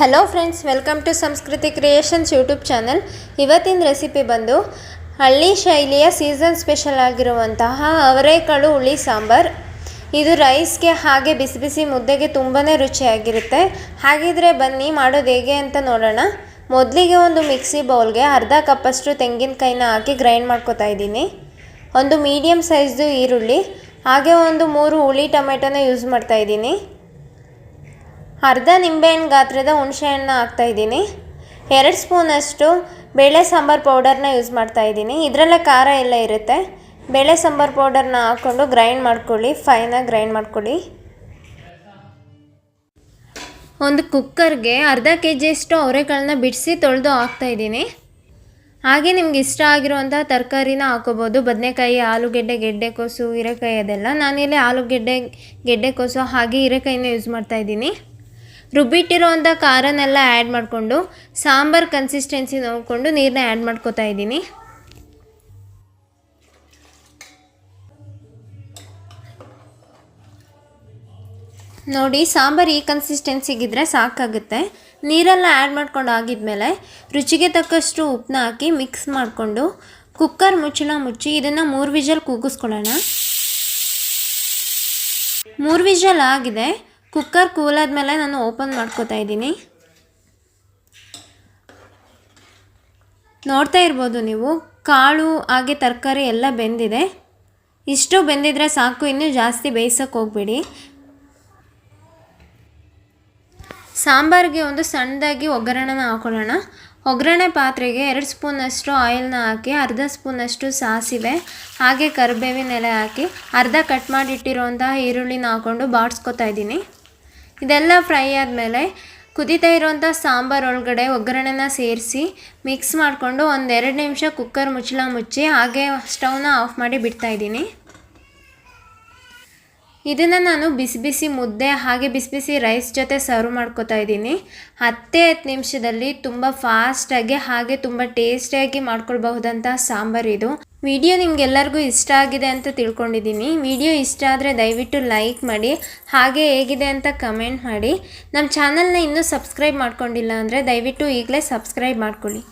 Hello friends welcome to Sanskriti creations YouTube channel ಇವತ್ತಿನ recipe ಬಂದು ಹಳ್ಳಿ ಶೈಲಿಯ ಸೀಸನ್ ಸ್ಪೆಷಲ್ ಆಗಿರುವಂತಹ ಅವರೆಕಾಳು ಹುಳಿ ಸಾಂಬಾರ್. ಇದು ರೈಸ್ಗೆ ಹಾಗೆ ಬಿಸಿ ಬಿಸಿ ಮುದ್ದೆಗೆ ತುಂಬಾ ರುಚಿಯಾಗಿರುತ್ತೆ. ಹಾಗಿದ್ರೆ ಬನ್ನಿ, ಮಾಡೋದು ಹೇಗೆ ಅಂತ ನೋಡೋಣ. ಮೊದಲಿಗೆ ಒಂದು ಮಿಕ್ಸಿ ಬೌಲ್ಗೆ ಅರ್ಧ ಕಪ್ಪಷ್ಟು ತೆಂಗಿನಕಾಯಿನ ಹಾಕಿ ಗ್ರೈಂಡ್ ಮಾಡ್ಕೋತಾ ಇದ್ದೀನಿ. ಒಂದು ಮೀಡಿಯಮ್ ಸೈಜ್ದು ಈರುಳ್ಳಿ, ಹಾಗೆ ಒಂದು ಮೂರು ಹುಳಿ ಟೊಮೆಟೊನ ಯೂಸ್ ಮಾಡ್ತಾ ಇದ್ದೀನಿ. ಅರ್ಧ ನಿಂಬೆಹಣ್ಣು ಗಾತ್ರದ ಹುಣಸೆಹಣ್ಣು ಹಾಕ್ತಾಯಿದ್ದೀನಿ ಎರಡು ಸ್ಪೂನಷ್ಟು ಬೇಳೆ ಸಾಂಬಾರು ಪೌಡರ್ನ ಯೂಸ್ ಮಾಡ್ತಾ ಇದ್ದೀನಿ. ಇದರಲ್ಲೇ ಖಾರ ಎಲ್ಲ ಇರುತ್ತೆ. ಬೇಳೆ ಸಾಂಬಾರು ಪೌಡರ್ನ ಹಾಕ್ಕೊಂಡು ಗ್ರೈಂಡ್ ಮಾಡ್ಕೊಳ್ಳಿ. ಫೈನಾಗಿ ಗ್ರೈಂಡ್ ಮಾಡ್ಕೊಳ್ಳಿ. ಒಂದು ಕುಕ್ಕರ್ಗೆ ಅರ್ಧ ಕೆ ಜಿಯಷ್ಟು ಅವರೆಕಾಳನ್ನ ಬಿಡಿಸಿ ತೊಳೆದು ಹಾಕ್ತಾಯಿದ್ದೀನಿ ಹಾಗೆ ನಿಮ್ಗೆ ಇಷ್ಟ ಆಗಿರುವಂಥ ತರಕಾರಿನ ಹಾಕೋಬೋದು. ಬದನೆಕಾಯಿ, ಆಲೂಗೆಡ್ಡೆ ಗೆಡ್ಡೆಕೋಸು ಹೀರೆಕಾಯಿ ಅದೆಲ್ಲ ನಾನಿಲ್ಲಿ ಆಲೂಗೆಡ್ಡೆ ಗೆಡ್ಡೆಕೋಸು ಹಾಗೆ ಹೀರೆಕಾಯಿನ ಯೂಸ್ ಮಾಡ್ತಾಯಿದ್ದೀನಿ ರುಬ್ಬಿಟ್ಟಿರೋವಂಥ ಖಾರನೆಲ್ಲ ಆ್ಯಡ್ ಮಾಡಿಕೊಂಡು, ಸಾಂಬಾರು ಕನ್ಸಿಸ್ಟೆನ್ಸಿ ನೋಡಿಕೊಂಡು ನೀರನ್ನ ಆ್ಯಡ್ ಮಾಡ್ಕೋತಾ ಇದ್ದೀನಿ. ನೋಡಿ, ಸಾಂಬಾರು ಈ ಕನ್ಸಿಸ್ಟೆನ್ಸಿಗಿದ್ರೆ ಸಾಕಾಗುತ್ತೆ. ನೀರೆಲ್ಲ ಆ್ಯಡ್ ಮಾಡ್ಕೊಂಡು ಆಗಿದ್ಮೇಲೆ, ರುಚಿಗೆ ತಕ್ಕಷ್ಟು ಉಪ್ಪನ್ನ ಹಾಕಿ ಮಿಕ್ಸ್ ಮಾಡಿಕೊಂಡು ಕುಕ್ಕರ್ ಮುಚ್ಚಳ ಮುಚ್ಚಿ ಇದನ್ನು ಮೂರು ವಿಜಲ್ ಕೂಗಿಸ್ಕೊಳ್ಳೋಣ. ಮೂರು ವಿಜಲ್ ಆಗಿದೆ. ಕುಕ್ಕರ್ ಕೂಲಾದ್ಮೇಲೆ ನಾನು ಓಪನ್ ಮಾಡ್ಕೋತಾ ಇದ್ದೀನಿ. ನೋಡ್ತಾ ಇರ್ಬೋದು ನೀವು, ಕಾಳು, ಹಾಗೆ ತರಕಾರಿ ಎಲ್ಲ ಬೆಂದಿದೆ. ಇಷ್ಟು ಬೆಂದಿದ್ರೆ ಸಾಕು, ಇನ್ನೂ ಜಾಸ್ತಿ ಬೇಯಿಸೋಕೆ ಹೋಗ್ಬೇಡಿ. ಸಾಂಬಾರಿಗೆ ಒಂದು ಸಣ್ಣದಾಗಿ ಒಗ್ಗರಣೆನ ಹಾಕೊಳ್ಳೋಣ. ಒಗ್ಗರಣೆ ಪಾತ್ರೆಗೆ ಎರಡು ಸ್ಪೂನಷ್ಟು ಆಯಿಲ್ನ ಹಾಕಿ, ಅರ್ಧ ಸ್ಪೂನಷ್ಟು ಸಾಸಿವೆ, ಹಾಗೆ ಕರಿಬೇವಿನ ಎಲೆ ಹಾಕಿ, ಅರ್ಧ ಕಟ್ ಮಾಡಿಟ್ಟಿರುವಂತಹ ಈರುಳ್ಳಿನ ಹಾಕ್ಕೊಂಡು ಬಾಡಿಸ್ಕೊತಾ ಇದ್ದೀನಿ. ಇದೆಲ್ಲ ಫ್ರೈ ಆದಮೇಲೆ ಕುದೀತಾ ಇರುವಂಥ ಸಾಂಬಾರು ಒಳಗಡೆ ಒಗ್ಗರಣೆನ ಸೇರಿಸಿ ಮಿಕ್ಸ್ ಮಾಡಿಕೊಂಡು ಒಂದೆರಡು ನಿಮಿಷ ಕುಕ್ಕರ್ ಮುಚ್ಚಳ ಮುಚ್ಚಿ ಹಾಗೆ ಸ್ಟವ್ನ ಆಫ್ ಮಾಡಿ ಬಿಡ್ತಾಯಿದ್ದೀನಿ ಇದನ್ನು ನಾನು ಬಿಸಿ ಬಿಸಿ ಮುದ್ದೆ ಹಾಗೆ ಬಿಸಿ ಬಿಸಿ ರೈಸ್ ಜೊತೆ ಸರ್ವ್ ಮಾಡ್ಕೋತಾ ಇದ್ದೀನಿ. ಹತ್ತೇ ಹತ್ತು ನಿಮಿಷದಲ್ಲಿ ತುಂಬ ಫಾಸ್ಟಾಗಿ ಹಾಗೆ ತುಂಬ ಟೇಸ್ಟಿಯಾಗಿ ಮಾಡ್ಕೊಳ್ಬಹುದಂಥ ಸಾಂಬಾರು ಇದು. ವಿಡಿಯೋ ನಿಮಗೆಲ್ಲರಿಗೂ ಇಷ್ಟ ಆಗಿದೆ ಅಂತ ತಿಳ್ಕೊಂಡಿದ್ದೀನಿ. ವಿಡಿಯೋ ಇಷ್ಟ ಆದರೆ ದಯವಿಟ್ಟು ಲೈಕ್ ಮಾಡಿ, ಹಾಗೆ ಹೇಗಿದೆ ಅಂತ ಕಮೆಂಟ್ ಮಾಡಿ. ನಮ್ಮ ಚಾನಲ್ನ ಇನ್ನೂ ಸಬ್ಸ್ಕ್ರೈಬ್ ಮಾಡ್ಕೊಂಡಿಲ್ಲ ಅಂದರೆ ದಯವಿಟ್ಟು ಈಗಲೇ ಸಬ್ಸ್ಕ್ರೈಬ್ ಮಾಡ್ಕೊಳ್ಳಿ.